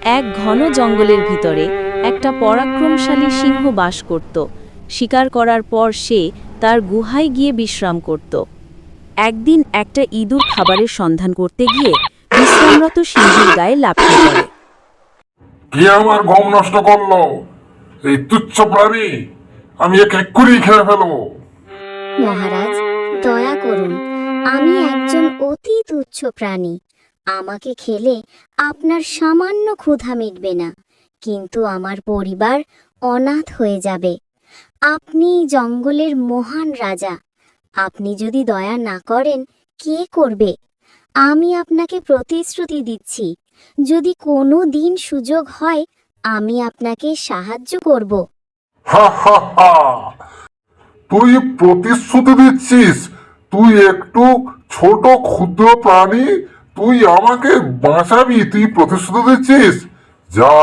এক ঘন জঙ্গলের ভিতরে একটা পরাক্রমশালী সিংহ বাস করত। শিকার করার পর সে তার গুহায় গিয়ে বিশ্রাম করত। একদিন একটা ইঁদুর খাবারের সন্ধান করতে গিয়ে বিশ্রামরত সিংহের গায়ে লাফিয়ে পড়ে। কে আমার গম নষ্ট করল? এই তুচ্ছ প্রাণী আমি একে এক্ষুনি খেয়ে ফেলব। মহারাজ দয়া করুন আমি একজন অতি তুচ্ছ প্রাণী। আমাকে খেলে আপনার সামান্য ক্ষুধা মিটবে না, কিন্তু আমার পরিবার অনাথ হয়ে যাবে। আপনি জঙ্গলের মহান রাজা। আপনি যদি দয়া না করেন, কে করবে? আমি আপনাকে প্রতিশ্রুতি দিচ্ছি। যদি কোনো দিন সুযোগ হয়, আমি আপনাকে সাহায্য করব। তুই প্রতিশ্রুতি দিচ্ছিস? তুই একটু ছোট ক্ষুদ্র প্রাণী তুই আমাকে বাঁচাবি, তুই প্রতিশ্রুতি দিচ্ছিস? যা,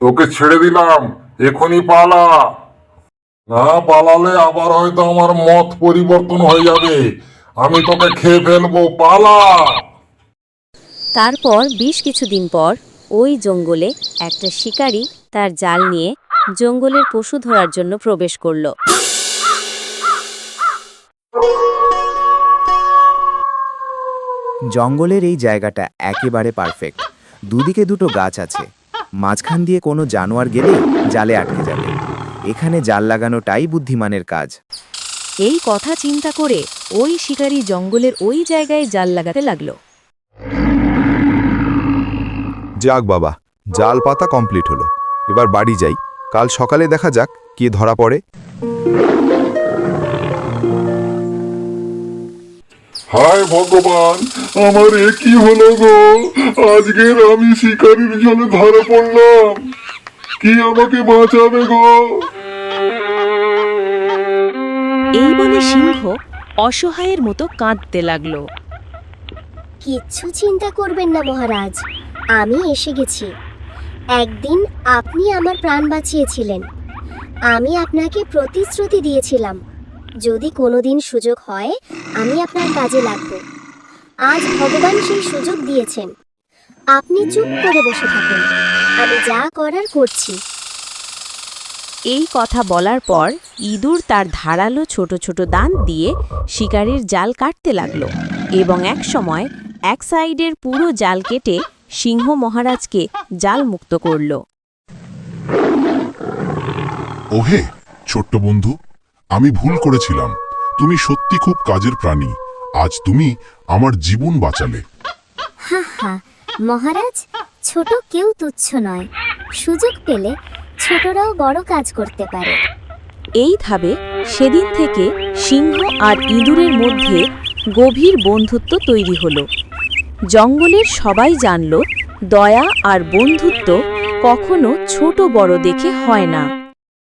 তোকে ছেড়ে দিলাম, এখনই পালা। না পালালে আবার হয়তো আমার মত পরিবর্তন হয়ে যাবে। আমি তোকে খেয়ে ফেলব, পালা। তারপর বেশ কিছুদিন পর ওই জঙ্গলে একটা শিকারী তার জাল নিয়ে জঙ্গলের পশু ধরার জন্য প্রবেশ করল। জঙ্গলের এই জায়গাটা একেবারে পারফেক্ট দুদিকে দুটো গাছ আছে। মাঝখান দিয়ে কোনো জানোয়ার গেলে জালে আটকে যাবে। এখানে জাল লাগানোটাই বুদ্ধিমানের কাজ। এই কথা চিন্তা করে ওই শিকারী জঙ্গলের ওই জায়গায় জাল লাগাতে লাগল। যাক বাবা জাল পাতা কমপ্লিট হলো। এবার বাড়ি যাই। কাল সকালে দেখা যাক কে ধরা পড়ে। হায় ভগবান আমার এ কি হলো গো? আজকের আমি শিকারির জন্য ধরা পড়লাম। কি আমাকে বাঁচাবে গো? এই বলে সিংহ অসহায়ের মতো কাঁদতে লাগল। কিচ্ছু চিন্তা করবেন না মহারাজ। আমি এসে গেছি। একদিন আপনি আমার প্রাণ বাঁচিয়েছিলেন। আমি আপনাকে প্রতিশ্রুতি দিয়েছিলাম। যদি কোনোদিন সুযোগ হয় আমি আপনার কাজে লাগব। আজ ভগবান সেই সুযোগ দিয়েছেন। আপনি চুপ করে বসে থাকুন। আমি যা করার করছি। এই কথা বলার পর ইঁদুর তার ধারালো ছোট ছোট দান দিয়ে শিকারীর জাল কাটতে লাগল এবং এক সময় এক সাইডের পুরো জাল কেটে সিংহ মহারাজকে জাল মুক্ত করল। ওহে ছোট্ট বন্ধু আমি ভুল করেছিলাম। তুমি সত্যি খুব কাজের প্রাণী। আজ তুমি আমার জীবন বাঁচালে। হা হা। মহারাজ ছোট কেউ তুচ্ছ নয়। সুযোগ পেলে ছোটরাও বড় কাজ করতে পারে। এইভাবে সেদিন থেকে সিংহ আর ইঁদুরের মধ্যে গভীর বন্ধুত্ব তৈরি হলো। জঙ্গলের সবাই জানল দয়া আর বন্ধুত্ব কখনো ছোট বড় দেখে হয় না।